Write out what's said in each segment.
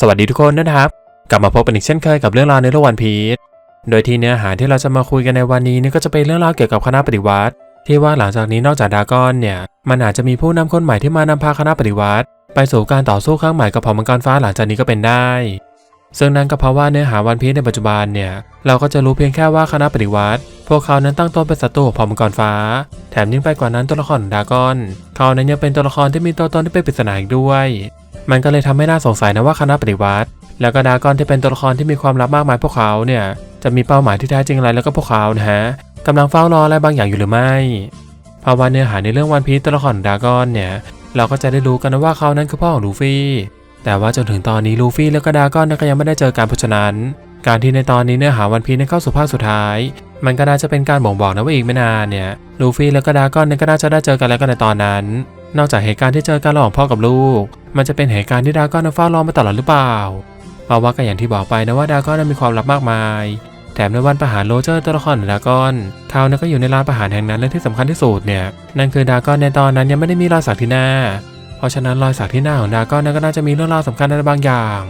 สวัสดีทุกคนนะครับ กลับมาพบกันอีกเช่นเคยกับเรื่องราวในโลกวันพีชโดยที่เนื้อหาที่เราจะมาคุยกันในวันนี้นี่ก็จะเป็นเรื่องราวเกี่ยวกับคณะปฏิวัติ ที่ว่าหลังจากนี้นอกจากดากอนเนี่ยมันอาจจะมีผู้นำคนใหม่ที่มานำพาคณะปฏิวัติ ไปสู่การต่อสู้ครั้งใหม่กับเผ่ามังกรฟ้าหลังจากนี้ก็เป็นได้ ซึ่งนั่นก็เพราะว่าเนื้อหาวันพีชในปัจจุบันเนี่ยเราก็จะรู้เพียงแค่ว่าคณะปฏิวัติ พวกเขานั้นตั้งต้นเป็นศัตรูของเผ่ามังกรฟ้า แถมยิ่งไปกว่านั้นตัวละครดากอน เขานั้นยังเป็นตัวละครที่มีตัวตนที่เป็นปริศนาอีกด้วย มันก็เลยทำให้น่าสงสัยนะว่าคณะปฏิวัติ แล้วก็ดากอนที่เป็นตัวละครที่มีความลับมากมายพวกเขาเนี่ยจะมีเป้าหมายที่แท้จริงอะไรแล้วก็พวกเขานะฮะกำลังเฝ้ารออะไรบางอย่างอยู่หรือไม่เพราว่าเนื้อหาในเรื่องวันพีตัวละครดากอนเนี่ยเราก็จะได้รู้กันนะว่าเขานั้นคือพ่อของลูฟี่ แต่ว่าจนถึงตอนนี้ลูฟี่แล้วก็ดากอนก็ยังไม่ได้เจอกันเพราะฉะนั้น การที่ในตอนนี้เนื้อหาวันพีนั้นเข้าสู่ภาคสุดท้าย มันก็น่าจะเป็นการบ่งบอกนะว่าอีกไม่นานเนี่ยลูฟี่แล้วก็ดากอนเนี่ยก็น่าจะได้เจอกันแล้วก็ในตอนนั้น นอกจากเหตุการณ์ที่เจอกันระหว่างพ่อกับลูก มันจะเป็นเหตุการณ์ที่ดากอนเฝ้ารอมาตลอดหรือเปล่าเพราะว่าก็อย่างที่บอกไปนะว่าดากอนมีความลับมากมาย แถมในวันประหารโรเจอร์ตัวละครดากอนเขาเนั้นก็อยู่ในลานประหารแห่งนั้นและที่สำคัญที่สุดเนี่ยนั่นคือดากอนในตอนนั้นยังไม่ได้มีรอยสักที่หน้า เพราะฉะนั้นรอยสักที่หน้าของดากอนนั้นก็น่าจะมีเรื่องราวสำคัญอะไรบางอย่าง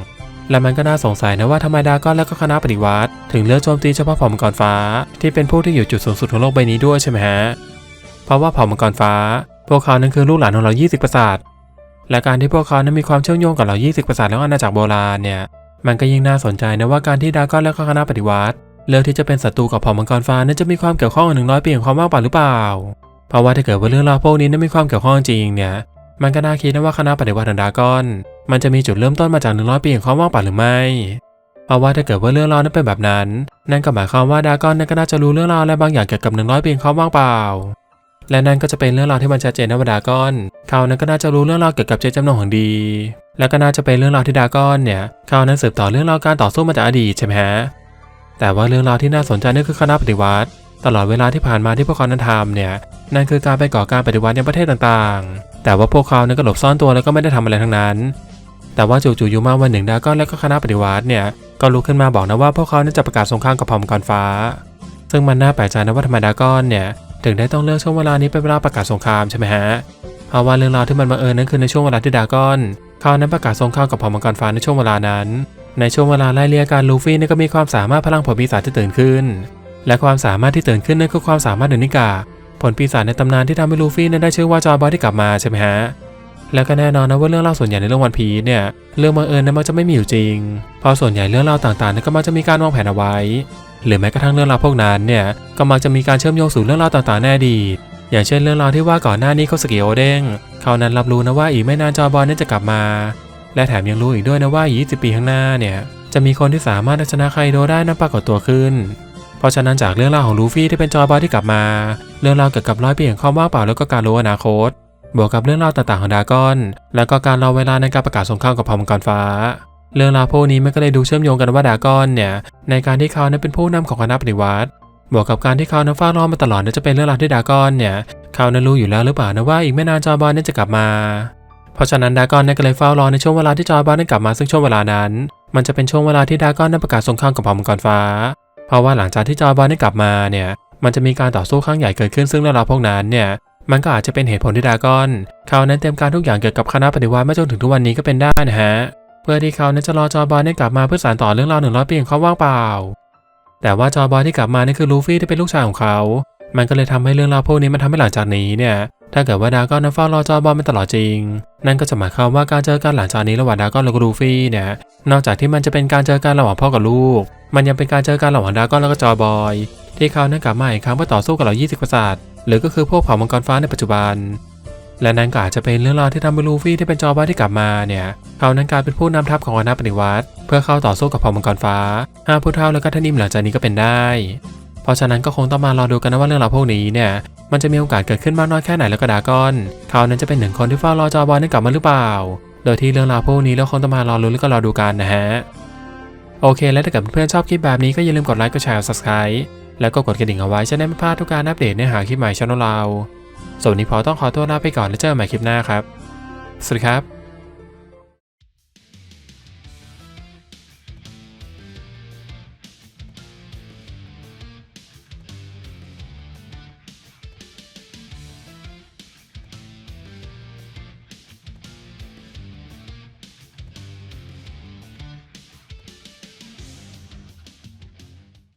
และมันก็น่าสงสัยนะว่าทำไมดากอนและก็คณะปฏิวัติ ถึงเลือกโจมตีเฉพาะเผ่ามังกรฟ้า ที่เป็นผู้ที่อยู่จุดสูงสุดของโลกใบนี้ด้วยใช่ไหมฮะ เพราะว่าเผ่ามังกรฟ้า พวกเขานั้นคือลูกหลานของเรา 20 ประสาท และการที่พวกเขานั้นมีความเชื่อมโยงกับเรา20 ประสาทแล้วอาณาจักรโบราณเนี่ย มันก็ยิ่งน่าสนใจนะว่าการที่ดรากอนและคณะปฏิวัติเลือกที่จะเป็นศัตรูกับเผ่ามังกรฟ้านั้นจะมีความเกี่ยวข้องกับหนึ่งร้อยปีของความว่างเปล่าหรือเปล่า เพราะว่าถ้าเกิดว่าเรื่องราวพวกนี้นั้นมีความเกี่ยวข้องจริงเนี่ย มันก็น่าคิดนะว่าคณะปฏิวัติของดรากอน มันจะมีจุดเริ่มต้นมาจากหนึ่งร้อยปีของความว่างเปล่าหรือไม่เพราะว่าถ้าเกิดว่าเรื่องราวนั้นเป็นแบบนั้น นั่นก็หมายความว่าดรากอนนั้นก็น่าจะรู้เรื่องราวอะไรบางอย่างเกี่ยวกับหนึ่งร้อยปีของความว่างเปล่า และนั่นก็จะเป็นเรื่องราวที่มันชัดเจนนะว่าดากอนเขานั้นก็น่าจะรู้เรื่องราวเกี่ยวกับเจตจำนงของดี และก็น่าจะเป็นเรื่องราวที่ดากอนเนี่ยเขานั้นสืบต่อเรื่องราวการต่อสู้มาจากอดีตใช่ไหมฮะแต่ว่าเรื่องราวที่น่าสนใจนั่นคือคณะปฏิวัติ ตลอดเวลาที่ผ่านมาที่พวกเขานั้นทำเนี่ยนั่นคือการไปก่อการปฏิวัติในประเทศต่างๆ แต่ว่าพวกเขานั้นก็หลบซ่อนตัวแล้วก็ไม่ได้ทำอะไรทั้งนั้น แต่ว่าจู่ๆอยู่มาวันหนึ่งดาก้อนและก็คณะปฏิวัติเนี่ยก็ลุกขึ้นมาบอกนะว่าพวกเขานั้นจะประกาศสงครามกับเผ่ามังกรฟ้า ซึ่งมันน่าแปลกใจนะว่าทำไมดากอนเนี่ย ถึงได้ต้องเลือกช่วงเวลานี้เป็นเวลาประกาศสงครามใช่ไหมฮะเพราะว่าเรื่องราวที่มันบังเอิญนั้นคือในช่วงเวลาที่ดากอนเขานั้นประกาศสงครามกับเผ่ามังกรฟ้าในช่วงเวลานั้น ในช่วงเวลาไล่เลี่ยกันลูฟี่นี่ก็มีความสามารถพลังผลปีศาจที่ตื่นขึ้น และความสามารถที่ตื่นขึ้นนั่นคือความสามารถเดนิกา ผลปีศาจในตำนานที่ทำให้ลูฟี่นั้นได้ชื่อว่าจอยบอยที่กลับมาใช่ไหมฮะแล้วก็แน่นอนนะว่าเรื่องเล่าส่วนใหญ่ในเรื่องวันพีเนี่ยเรื่องบังเอิญนั้นมักจะไม่มีอยู่จริง เพราะส่วนใหญ่เรื่องเล่าต่างๆนั้นก็มักจะมีการวางแผนเอาไว้ หรือแม้กระทั่งเรื่องราวพวกนั้นเนี่ยก็มักจะมีการเชื่อมโยงสู่เรื่องราวต่างๆในอดีตอย่างเช่นเรื่องราวที่ว่าก่อนหน้านี้เขาสกิโอเด้งเขานั้นรับรู้นะว่าอีกไม่นานจอบอยนั้นจะกลับมา และแถมยังรู้อีกด้วยนะว่าอีก20 ปีข้างหน้าเนี่ยจะมีคนที่สามารถชนะไคโดได้นั้นปรากฏตัวขึ้น เพราะฉะนั้นจากเรื่องราวของลูฟี่ที่เป็นจอบอยที่กลับมา เรื่องราวเกี่ยวกับร้อยปีแห่งความว่างเปล่าแล้วก็การรู้อนาคต บวกกับเรื่องราวต่างๆของดากอน แล้วก็การรอเวลาในการประกาศสงครามกับเผ่ามังกรฟ้า เรื่องราวพวกนี้มันก็เลยดูเชื่อมโยงกันว่าดากอนเนี่ยในการที่เขานั้นเป็นผู้นำของคณะปฏิวัติบวกกับการที่เขานั้นเฝ้ารอมาตลอดนั่นจะเป็นเรื่องราวที่ดากอนเนี่ยเขานั้นรู้อยู่แล้วหรือเปล่านะว่าอีกไม่นานจอบอยนั้นจะกลับมา เพราะฉะนั้นดากอนนั้นก็เลยเฝ้ารอในช่วงเวลาที่จอบอยนั้นกลับมาซึ่งช่วงเวลานั้น มันจะเป็นช่วงเวลาที่ดากอนนั้นประกาศสงครามกับเผ่ามังกรฟ้า เพราะว่าหลังจากที่จอบอยนั้นกลับมาเนี่ยมันจะมีการต่อสู้ครั้งใหญ่เกิดขึ้นซึ่งเรื่องราวพวกนั้นเนี่ยมันก็อาจจะเป็นเหตุผลที่ดากอน เขานั้นเตรียมการทุกอย่างเกี่ยวกับคณะปฏิวัติมาจนถึงทุกวันนี้ก็เป็นได้นะฮะ พื่อที่เขานั้นจะรอจอบอยนั้กลับมาเพื่อสานต่อเรื่องราวหนึ่งร้อยปีของเขาว่างเปล่า แต่ว่าจอบอยที่กลับมานี่คือลูฟี่ที่เป็นลูกชายของเขา มันก็เลยทำให้เรื่องราวพวกนี้มันทำให้หลังจากนี้เนี่ย ถ้าเกิดว่าดรากอนนั้นเฝ้ารอจอบอยมาตลอดจริง นั่นก็จะหมายความว่าการเจอกันหลังจากนี้ระหว่างดรากอนและก็ลูฟี่เนี่ย นอกจากที่มันจะเป็นการเจอกันระหว่างพ่อกับลูก มันยังเป็นการเจอกันระหว่างดรากอนแล้วก็จอบอย ที่เขานั้นกลับมาอีกครั้งเพื่อต่อสู้กับเหล่า20ประสาทหรือก็คือพวกเผ่ามังกรฟ้าในปัจจุบัน และนั่นก็อาจจะเป็นเรื่องราวที่ทำให้ลูฟี่ที่เป็นจอบอยที่กลับมาเนี่ยเขานั้นกลายเป็นผู้นำทัพของคณะปฏิวัติ เพื่อเข้าต่อสู้กับเผ่ามังกรฟ้าห้าผู้เท่าและก็ท่านิมหลังจากนี้ก็เป็นได้ เพราะฉะนั้นก็คงต้องมารอดูกันนะว่าเรื่องราวพวกนี้เนี่ยมันจะมีโอกาสเกิดขึ้นมากน้อยแค่ไหนแล้วก็ดากอนเขานั้นจะเป็นหนึ่งคนที่เฝ้ารอจอบอยนั้นกลับมาหรือเปล่า โดยที่เรื่องราวพวกนี้เราคงต้องมารอรู้แล้วก็รอดูกันนะฮะโอเค และถ้าเกิดเพื่อนๆชอบคลิปแบบนี้ก็อย่าลืมกดไลค์กดแชร์ subscribe แล้วก็กดกระดิ่งเอาไว้จะได้ไม่พลาดทุกการอัปเดตเนื้อหาคลิปใหม่ช่องเรา ส่วนนนี้พอต้องขอตัวลาไปก่อนแล้วเจอกันใหม่คลิปหน้าครับ สวัสดีครับ